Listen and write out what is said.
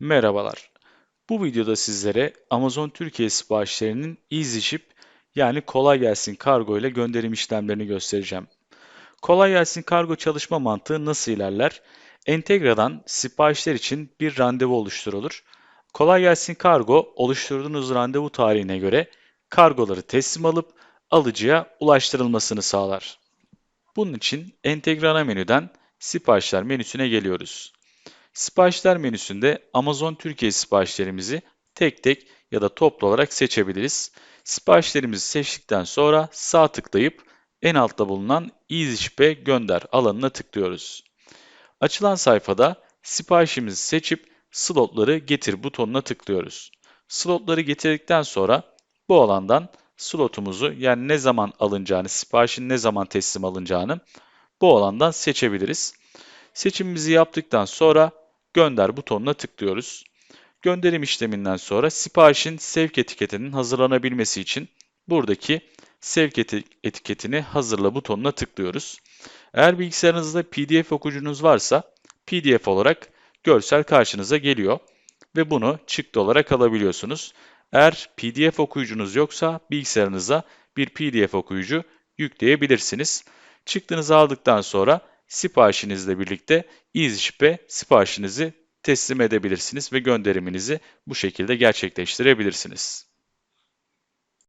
Merhabalar. Bu videoda sizlere Amazon Türkiye siparişlerinin EasyShip yani kolay gelsin kargo ile gönderim işlemlerini göstereceğim. Kolay gelsin kargo çalışma mantığı nasıl ilerler? Entegra'dan siparişler için bir randevu oluşturulur. Kolay gelsin kargo oluşturduğunuz randevu tarihine göre kargoları teslim alıp alıcıya ulaştırılmasını sağlar. Bunun için Entegre ana menüden siparişler menüsüne geliyoruz. Siparişler menüsünde Amazon Türkiye siparişlerimizi tek tek ya da toplu olarak seçebiliriz. Siparişlerimizi seçtikten sonra sağ tıklayıp en altta bulunan EasyShip'e gönder alanına tıklıyoruz. Açılan sayfada siparişimizi seçip slotları getir butonuna tıklıyoruz. Slotları getirdikten sonra bu alandan slotumuzu yani ne zaman alınacağını, siparişin ne zaman teslim alınacağını bu alandan seçebiliriz. Seçimimizi yaptıktan sonra gönder butonuna tıklıyoruz. Gönderim işleminden sonra siparişin sevk etiketinin hazırlanabilmesi için buradaki sevk etiketini hazırla butonuna tıklıyoruz. Eğer bilgisayarınızda PDF okuyucunuz varsa PDF olarak görsel karşınıza geliyor ve bunu çıktı olarak alabiliyorsunuz. Eğer PDF okuyucunuz yoksa bilgisayarınıza bir PDF okuyucu yükleyebilirsiniz. Çıktınızı aldıktan sonra siparişinizle birlikte EasyShip'e siparişinizi teslim edebilirsiniz ve gönderiminizi bu şekilde gerçekleştirebilirsiniz.